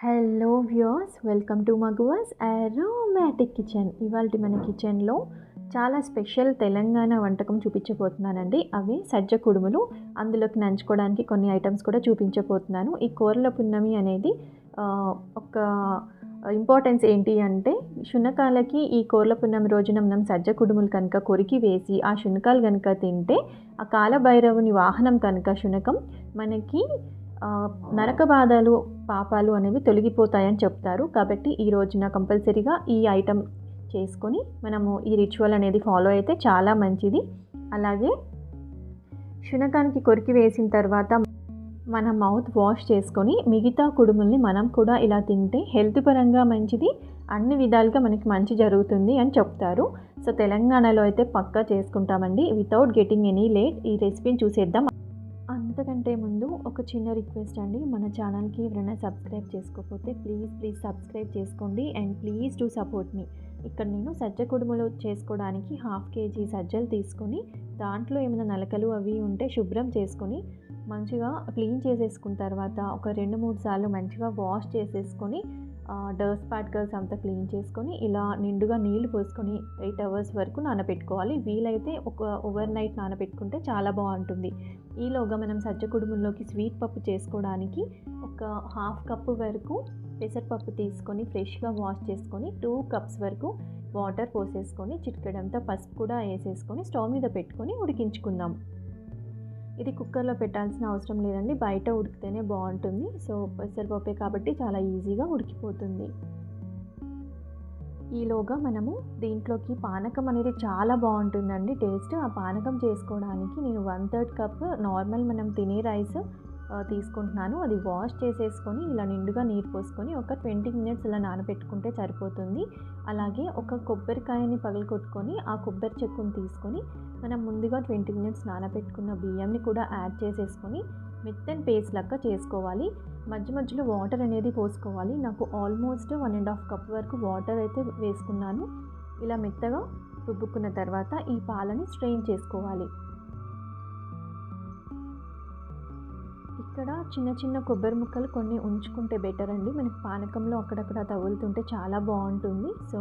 Hello viewers welcome to Maguva's aromatic kitchen ఇవాళ మన కిచెన్లో చాలా స్పెషల్ తెలంగాణ వంటకం చూపించబోతున్నానండి. అవి సజ్జ కుడుములు. అందులోకి నంచుకోవడానికి కొన్ని ఐటమ్స్ కూడా చూపించబోతున్నాను. ఈ కూరల పున్నమి అనేది ఒక ఇంపార్టెన్స్ ఏంటి అంటే శునకాలకి ఈ కోర్ల పున్నమి రోజున మనం సజ్జ కుడుములు కనుక కొరికి వేసి ఆ శునకాలు కనుక తింటే ఆ కాలభైరవుని వాహనం కనుక శునకం మనకి నరక బాధలు పాపాలు అనేవి తొలగిపోతాయని చెప్తారు. కాబట్టి ఈ రోజున కంపల్సరీగా ఈ ఐటమ్ చేసుకొని మనము ఈ రిచువల్ అనేది ఫాలో అయితే చాలా మంచిది. అలాగే శునకానికి కొరికి వేసిన తర్వాత మన మౌత్ వాష్ చేసుకొని మిగతా కుడుముల్ని మనం కూడా ఇలా తింటే హెల్త్ పరంగా మంచిది అన్ని విధాలుగా మనకి మంచి జరుగుతుంది అని చెప్తారు. సో తెలంగాణలో అయితే పక్కా చేసుకుంటామండి. వితౌట్ గెటింగ్ ఎనీ లేట్ ఈ రెసిపీని చూసేద్దాం. అంతకంటే ముందు ఒక చిన్న రిక్వెస్ట్ అండి. మన ఛానల్కి ఎవరైనా సబ్స్క్రైబ్ చేసుకోకపోతే ప్లీజ్ ప్లీజ్ సబ్స్క్రైబ్ చేసుకోండి. అండ్ ప్లీజ్ టు సపోర్ట్ మీ. ఇక్కడ నేను సజ్జ కుడుములు చేసుకోవడానికి హాఫ్ కేజీ సజ్జలు తీసుకొని దాంట్లో ఏమైనా నలకలు అవి ఉంటే శుభ్రం చేసుకొని మంచిగా క్లీన్ చేసేసుకున్న తర్వాత ఒక రెండు మూడు సార్లు మంచిగా వాష్ చేసేసుకొని డర్స్ పార్టికల్స్ అంతా క్లీన్ చేసుకొని ఇలా నిండుగా నీళ్ళు పోసుకొని ఎయిట్ అవర్స్ వరకు నానబెట్టుకోవాలి. వీలైతే ఒక ఓవర్ నైట్ నానబెట్టుకుంటే చాలా బాగుంటుంది. ఈలోగా మనం సజ్జ కుడుముల్లోకి స్వీట్ పప్పు చేసుకోవడానికి ఒక హాఫ్ కప్పు వరకు పెసరపప్పు తీసుకొని ఫ్రెష్గా వాష్ చేసుకొని టూ కప్స్ వరకు వాటర్ పోసేసుకొని చిటికెడంతా పసుపు కూడా వేసేసుకొని స్టవ్ మీద పెట్టుకొని ఉడికించుకుందాం. ఇది కుక్కర్లో పెట్టాల్సిన అవసరం లేదండి. బయట ఉడికితేనే బాగుంటుంది. సో పెసరపప్పే కాబట్టి చాలా ఈజీగా ఉడికిపోతుంది. ఈలోగా మనము దీంట్లోకి పానకం అనేది చాలా బాగుంటుందండి. టేస్ట్ ఆ పానకం చేసుకోవడానికి నేను వన్ థర్డ్ కప్ నార్మల్ మనం తినే రైస్ తీసుకుంటున్నాను. అది వాష్ చేసేసుకొని ఇలా నిండుగా నీరు పోసుకొని ఒక ట్వంటీ మినిట్స్ ఇలా నానబెట్టుకుంటే సరిపోతుంది. అలాగే ఒక కొబ్బరికాయని పగలగొట్టుకొని ఆ కొబ్బరి చెక్కుని తీసుకొని మనం ముందుగా ట్వంటీ మినిట్స్ నానబెట్టుకున్న బియ్యంని కూడా యాడ్ చేసేసుకొని మెత్తని పేస్ట్ లెక్క చేసుకోవాలి. మధ్య మధ్యలో వాటర్ అనేది పోసుకోవాలి. నాకు almost one and half cup వరకు వాటర్ అయితే వేసుకున్నాను. ఇలా మెత్తగా రుబ్బుకున్న తర్వాత ఈ పాలని స్ట్రెయిన్ చేసుకోవాలి. ఇక్కడ చిన్న చిన్న కొబ్బరి ముక్కలు కొన్ని ఉంచుకుంటే బెటర్ అండి. మనకి పానకంలో అక్కడక్కడ తగులుతుంటే చాలా బాగుంటుంది. సో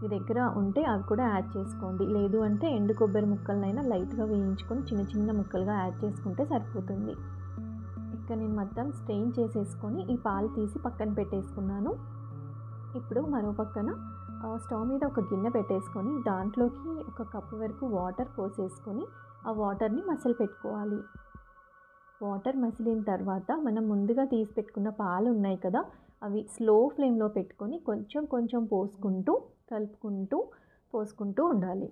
మీ దగ్గర ఉంటే అవి కూడా యాడ్ చేసుకోండి. లేదు అంటే ఎండు కొబ్బరి ముక్కలనైనా లైట్గా వేయించుకొని చిన్న చిన్న ముక్కలుగా యాడ్ చేసుకుంటే సరిపోతుంది. ఇక్కడ నేను మొత్తం స్ట్రెయిన్ చేసేసుకొని ఈ పాలు తీసి పక్కన పెట్టేసుకున్నాను. ఇప్పుడు మరో పక్కన స్టవ్ మీద ఒక గిన్నె పెట్టేసుకొని దాంట్లోకి ఒక కప్పు వరకు వాటర్ పోసేసుకొని ఆ వాటర్ని మసలు పెట్టుకోవాలి. వాటర్ మసిలిన తర్వాత మనం ముందుగా తీసి పెట్టుకున్న పాలు ఉన్నాయి కదా అవి స్లో ఫ్లేమ్లో పెట్టుకొని కొంచెం కొంచెం పోసుకుంటూ కలుపుకుంటూ పోసుకుంటూ ఉండాలి.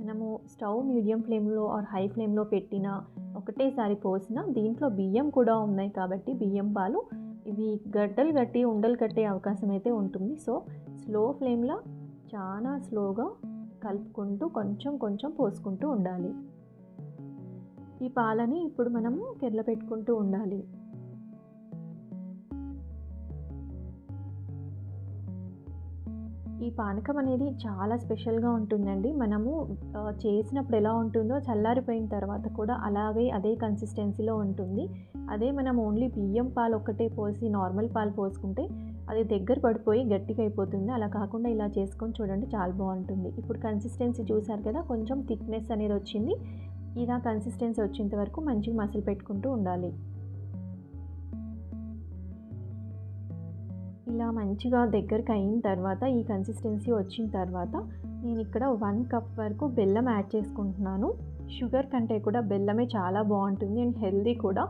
మనము స్టవ్ మీడియం ఫ్లేమ్లో ఆర్ హై ఫ్లేమ్లో పెట్టిన ఒకటేసారి పోసిన దీంట్లో బియ్యం కూడా ఉన్నాయి కాబట్టి బియ్యం పాలు ఇవి గడ్డలు కట్టి ఉండలు కట్టే అవకాశం అయితే ఉంటుంది. సో స్లో ఫ్లేమ్లో చాలా స్లోగా కలుపుకుంటూ కొంచెం కొంచెం పోసుకుంటూ ఉండాలి. ఈ పాలని ఇప్పుడు మనము కెర్ల పెట్టుకుంటూ ఉండాలి. ఈ పానకం అనేది చాలా స్పెషల్గా ఉంటుందండి. మనము చేసినప్పుడు ఎలా ఉంటుందో చల్లారిపోయిన తర్వాత కూడా అలాగే అదే కన్సిస్టెన్సీలో ఉంటుంది. అదే మనం ఓన్లీ బియ్యం పాలు ఒక్కటే పోసి నార్మల్ పాలు పోసుకుంటే అది దగ్గర పడిపోయి గట్టిగా అయిపోతుంది. అలా కాకుండా ఇలా చేసుకొని చూడండి చాలా బాగుంటుంది. ఇప్పుడు కన్సిస్టెన్సీ చూసారు కదా కొంచెం థిక్నెస్ అనేది వచ్చింది. ఇలా కన్సిస్టెన్సీ వచ్చేంత వరకు మంచిగా మసలు పెట్టుకుంటూ ఉండాలి. ఇలా మంచిగా దగ్గరికి అయిన తర్వాత ఈ కన్సిస్టెన్సీ వచ్చిన తర్వాత నేను ఇక్కడ వన్ కప్ వరకు బెల్లం యాడ్ చేసుకుంటున్నాను. షుగర్ కంటే కూడా బెల్లమే చాలా బాగుంటుంది అండ్ హెల్దీ కూడా.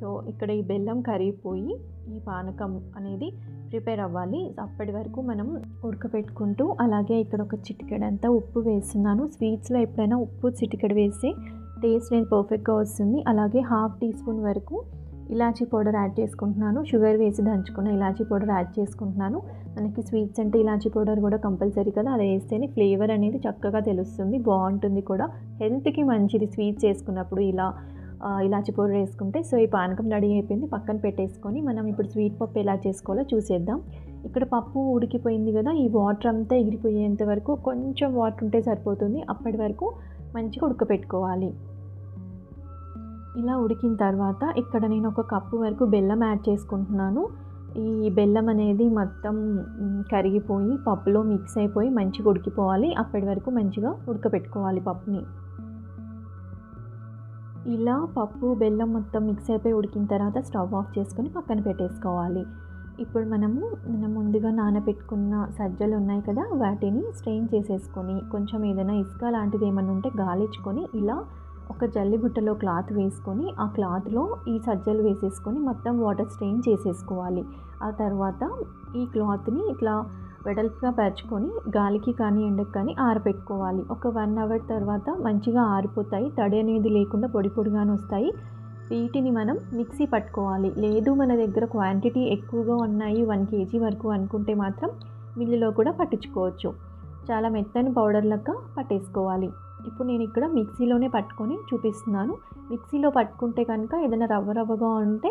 సో ఇక్కడ ఈ బెల్లం కరిగిపోయి ఈ పానకం అనేది ప్రిపేర్ అవ్వాలి. అప్పటి వరకు మనం ఉడకపెట్టుకుంటూ అలాగే ఇక్కడ ఒక చిటికెడంతా ఉప్పు వేస్తున్నాను. స్వీట్స్లో ఎప్పుడైనా ఉప్పు చిటికెడు వేసి టేస్ట్ అనేది పర్ఫెక్ట్గా వస్తుంది. అలాగే హాఫ్ టీ స్పూన్ వరకు ఇలాచీ పౌడర్ యాడ్ చేసుకుంటున్నాను. షుగర్ వేసి దంచుకున్న ఇలాచీ పౌడర్ యాడ్ చేసుకుంటున్నాను. మనకి స్వీట్స్ అంటే ఇలాచీ పౌడర్ కూడా కంపల్సరీ కదా. అది వేస్తేనే ఫ్లేవర్ అనేది చక్కగా తెలుస్తుంది. బాగుంటుంది కూడా. హెల్త్కి మంచిది స్వీట్స్ వేసుకున్నప్పుడు ఇలా ఇలాచీ పౌడర్ వేసుకుంటే. సో ఈ పానకం రెడీ అయిపోయింది. పక్కన పెట్టేసుకొని మనం ఇప్పుడు స్వీట్ పప్పు ఎలా చేసుకోవాలో చూసేద్దాం. ఇక్కడ పప్పు ఉడికిపోయింది కదా. ఈ వాటర్ అంతా ఎగిరిపోయేంత వరకు కొంచెం వాటర్ ఉంటే సరిపోతుంది. అప్పటి వరకు మంచిగా ఉడకపెట్టుకోవాలి. ఇలా ఉడికిన తర్వాత ఇక్కడ నేను ఒక కప్పు వరకు బెల్లం యాడ్ చేసుకుంటున్నాను. ఈ బెల్లం అనేది మొత్తం కరిగిపోయి పప్పులో మిక్స్ అయిపోయి మంచిగా ఉడికిపోవాలి. అప్పటి వరకు మంచిగా ఉడకపెట్టుకోవాలి పప్పుని. ఇలా పప్పు బెల్లం మొత్తం మిక్స్ అయిపోయి ఉడికిన తర్వాత స్టవ్ ఆఫ్ చేసుకొని పక్కన పెట్టేసుకోవాలి. ఇప్పుడు మనము మనం ముందుగా నానబెట్టుకున్న సజ్జలు ఉన్నాయి కదా వాటిని స్ట్రెయిన్ చేసేసుకొని కొంచెం ఏదైనా ఇసుక లాంటిది ఏమైనా ఉంటే గాలించుకొని ఇలా ఒక జల్లి బుట్టలో క్లాత్ వేసుకొని ఆ క్లాత్లో ఈ సజ్జలు వేసేసుకొని మొత్తం వాటర్ స్ట్రెయిన్ చేసేసుకోవాలి. ఆ తర్వాత ఈ క్లాత్ని ఇట్లా వెడల్పుగా పరచుకొని గాలికి కానీ ఎండకు కానీ ఆరబెట్టుకోవాలి ఒక వన్ అవర్ తర్వాత మంచిగా ఆరిపోతాయి. తడి అనేది లేకుండా పొడి పొడిగానే వస్తాయి. వీటిని మనం మిక్సీ పట్టుకోవాలి. లేదు మన దగ్గర క్వాంటిటీ ఎక్కువగా ఉన్నాయి వన్ కేజీ వరకు అనుకుంటే మాత్రం మిల్లులో కూడా పట్టించుకోవచ్చు. చాలా మెత్తని పౌడర్ లెక్క పట్టేసుకోవాలి. ఇప్పుడు నేను ఇక్కడ మిక్సీలోనే పట్టుకొని చూపిస్తున్నాను. మిక్సీలో పట్టుకుంటే కనుక ఏదైనా రవ్వ రవ్వగా ఉంటే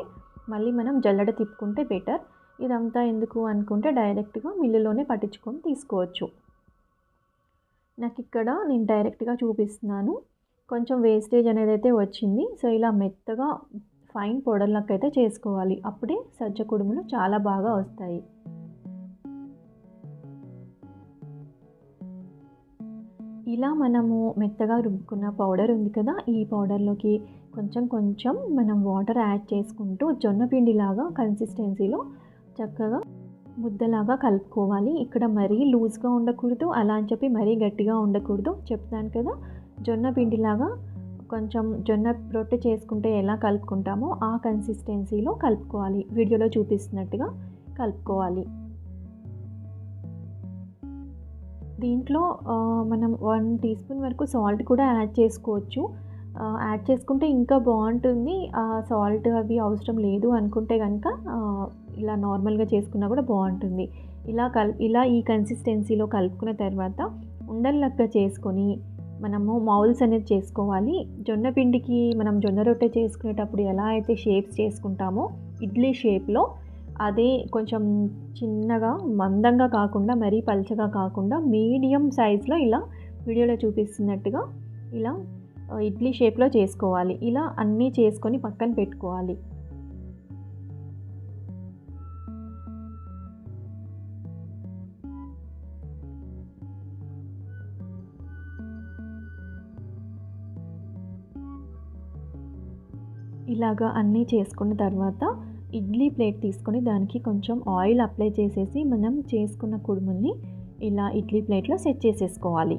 మళ్ళీ మనం జల్లడ తిప్పుకుంటే బెటర్. ఇదంతా ఎందుకు అనుకుంటే డైరెక్ట్గా మిల్లులోనే పట్టించుకొని తీసుకోవచ్చు. నాకు ఇక్కడ నేను డైరెక్ట్గా చూపిస్తున్నాను. కొంచెం వేస్టేజ్ అనేది అయితే వచ్చింది. సో ఇలా మెత్తగా ఫైన్ పౌడర్లకు అయితే చేసుకోవాలి. అప్పుడే సజ్జ కుడుములు చాలా బాగా వస్తాయి. ఇలా మనము మెత్తగా రుబ్బుకున్న పౌడర్ ఉంది కదా ఈ పౌడర్లోకి కొంచెం కొంచెం మనం వాటర్ యాడ్ చేసుకుంటూ జొన్న పిండిలాగా కన్సిస్టెన్సీలో చక్కగా ముద్దలాగా కలుపుకోవాలి. ఇక్కడ మరీ లూజ్గా ఉండకూడదు అలా అని చెప్పి మరీ గట్టిగా ఉండకూడదు. చెప్తాను కదా జొన్న పిండిలాగా కొంచెం జొన్న రొట్టె చేసుకుంటే ఎలా కలుపుకుంటామో ఆ కన్సిస్టెన్సీలో కలుపుకోవాలి. వీడియోలో చూపిస్తున్నట్టుగా కలుపుకోవాలి. దీంట్లో మనం వన్ టీ స్పూన్ వరకు సాల్ట్ కూడా యాడ్ చేసుకోవచ్చు. యాడ్ చేసుకుంటే ఇంకా బాగుంటుంది. ఆ సాల్ట్ అవి అవసరం లేదు అనుకుంటే కనుక ఇలా నార్మల్గా చేసుకున్నా కూడా బాగుంటుంది. ఇలా కల్ ఇలా ఈ కన్సిస్టెన్సీలో కలుపుకున్న తర్వాత ఉండల్లక్క చేసుకొని మనము మౌల్స్ అనేది చేసుకోవాలి. జొన్న పిండికి మనం జొన్న రొట్టె చేసుకునేటప్పుడు ఎలా అయితే షేప్స్ చేసుకుంటామో ఇడ్లీ షేప్లో అదే కొంచెం చిన్నగా మందంగా కాకుండా మరీ పల్చగా కాకుండా మీడియం సైజులో ఇలా వీడియోలో చూపిస్తున్నట్టుగా ఇలా ఇడ్లీ షేప్లో చేసుకోవాలి. ఇలా అన్నీ చేసుకొని పక్కన పెట్టుకోవాలి. ఇలాగా అన్నీ చేసుకున్న తర్వాత ఇడ్లీ ప్లేట్ తీసుకొని దానికి కొంచెం ఆయిల్ అప్లై చేసేసి మనం చేసుకున్న కుడుముల్ని ఇలా ఇడ్లీ ప్లేట్లో సెట్ చేసేసుకోవాలి.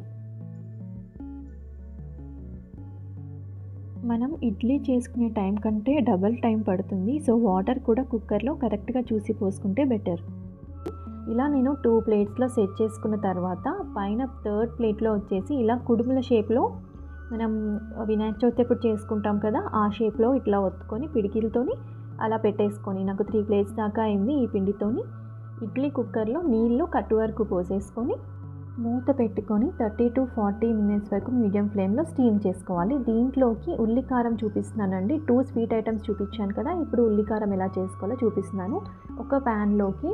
మనం ఇడ్లీ చేసుకునే టైం కంటే డబల్ టైం పడుతుంది. సో వాటర్ కూడా కుక్కర్లో కరెక్ట్గా చూసి పోసుకుంటే బెటర్. ఇలా నేను టూ ప్లేట్స్లో సెట్ చేసుకున్న తర్వాత పైన థర్డ్ ప్లేట్లో వచ్చేసి ఇలా కుడుముల షేప్లో మనం వినాయక చవితి ఎప్పుడు చేసుకుంటాం కదా ఆ షేప్లో ఇట్లా ఒత్తుకొని పిడికిలతోని అలా పెట్టేసుకొని నాకు త్రీ ప్లేట్స్ దాకా అయింది ఈ పిండితోని. ఇడ్లీ కుక్కర్లో నీళ్ళు కట్టు వరకు పోసేసుకొని మూత పెట్టుకొని థర్టీ టు ఫార్టీ మినిట్స్ వరకు మీడియం ఫ్లేమ్లో స్టీమ్ చేసుకోవాలి. దీంట్లోకి ఉల్లికారం చూపిస్తున్నానండి. టూ స్వీట్ ఐటమ్స్ చూపించాను కదా ఇప్పుడు ఉల్లికారం ఎలా చేసుకోవాలో చూపిస్తున్నాను. ఒక ప్యాన్లోకి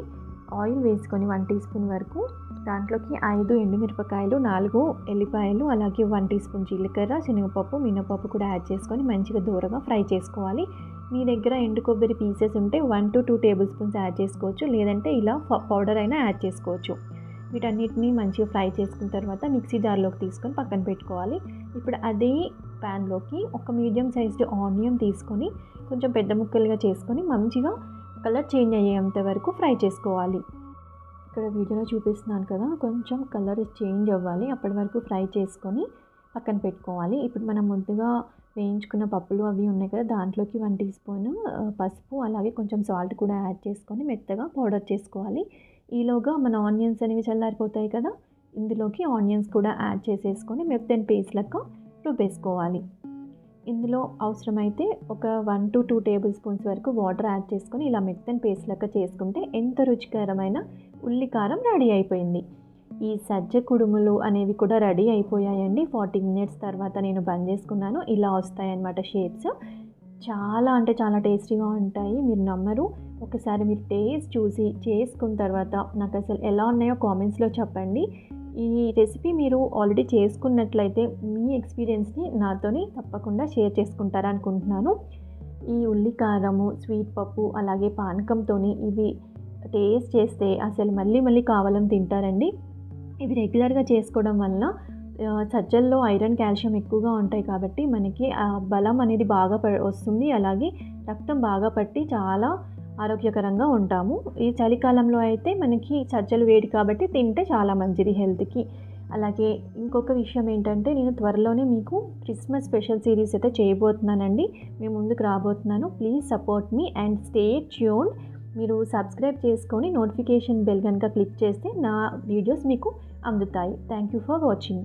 ఆయిల్ వేసుకొని వన్ టీ స్పూన్ వరకు దాంట్లోకి ఐదు ఎండుమిరపకాయలు నాలుగు ఎల్లిపాయలు అలాగే వన్ టీ స్పూన్ జీలకర్ర శనగపప్పు మినపప్పు కూడా యాడ్ చేసుకొని మంచిగా దూరగా ఫ్రై చేసుకోవాలి. మీ దగ్గర ఎండు కొబ్బరి పీసెస్ ఉంటే one to two tablespoons add చేసుకోవచ్చు లేదంటే ఇలా పౌడర్ అయినా యాడ్ చేసుకోవచ్చు. వీటన్నిటిని మంచిగా ఫ్రై చేసుకున్న తర్వాత మిక్సీ జార్లోకి తీసుకొని పక్కన పెట్టుకోవాలి. ఇప్పుడు అదే ప్యాన్లోకి ఒక మీడియం సైజ్డ్ ఆనియన్ తీసుకొని కొంచెం పెద్ద ముక్కలుగా చేసుకొని మంచిగా కలర్ చేంజ్ అయ్యేంత వరకు ఫ్రై చేసుకోవాలి. ఇక్కడ వీడియోలో చూపిస్తున్నాను కదా కొంచెం కలర్ చేంజ్ అవ్వాలి. అప్పటి వరకు ఫ్రై చేసుకొని పక్కన పెట్టుకోవాలి. ఇప్పుడు మనం ముందుగా వేయించుకున్న పప్పులు అవి ఉన్నాయి కదా దాంట్లోకి వన్ టీ స్పూన్ పసుపు అలాగే కొంచెం సాల్ట్ కూడా యాడ్ చేసుకొని మెత్తగా పౌడర్ చేసుకోవాలి. ఈలోగా మన ఆనియన్స్ అనేవి చల్లారిపోతాయి కదా ఇందులోకి ఆనియన్స్ కూడా యాడ్ చేసేసుకొని మెత్తని పేస్ట్ లెక్క రుబ్బేసుకోవాలి. ఇందులో అవసరమైతే ఒక one to two tablespoons వరకు వాటర్ యాడ్ చేసుకొని ఇలా మెత్తని పేస్ట్ లెక్క చేసుకుంటే ఎంత రుచికరమైన ఉల్లికారం రెడీ అయిపోయింది. ఈ సజ్జ కుడుములు అనేవి కూడా రెడీ అయిపోయాయండి. ఫార్టీ మినిట్స్ తర్వాత నేను బంద్ చేసుకున్నాను. ఇలా వస్తాయన్నమాట షేప్స్. చాలా అంటే చాలా టేస్టీగా ఉంటాయి. మీరు నమ్మరు. ఒకసారి మీరు టేస్ట్ చూసి చేసుకున్న తర్వాత నాకు అసలు ఎలా ఉన్నాయో కామెంట్స్లో చెప్పండి. ఈ రెసిపీ మీరు ఆల్రెడీ చేసుకున్నట్లయితే మీ ఎక్స్పీరియన్స్ని నాతోని తప్పకుండా షేర్ చేసుకుంటారా అనుకుంటున్నాను. ఈ ఉల్లి కారము స్వీట్ పప్పు అలాగే పానకంతో ఇవి టేస్ట్ చేస్తే అసలు మళ్ళీ మళ్ళీ కావాలని తింటారండి. ఇవి రెగ్యులర్గా చేసుకోవడం వలన సజ్జల్లో ఐరన్ కాల్షియం ఎక్కువగా ఉంటాయి కాబట్టి మనకి ఆ బలం అనేది బాగా ప- వస్తుంది. అలాగే రక్తం బాగా పట్టి చాలా ఆరోగ్యకరంగా ఉంటాము. ఈ చలికాలంలో అయితే మనకి సజ్జలు వేడి కాబట్టి తింటే చాలా మంచిది హెల్త్కి. అలాగే ఇంకొక విషయం ఏంటంటే నేను త్వరలోనే మీకు క్రిస్మస్ స్పెషల్ సిరీస్ అయితే చేయబోతున్నానండి. మేము ముందుకు రాబోతున్నాను. Please support me and stay tune మీరు సబ్స్క్రైబ్ చేసుకొని నోటిఫికేషన్ బెల్ కనుక క్లిక్ చేస్తే నా వీడియోస్ మీకు అందుతాయి. Thank you for watching.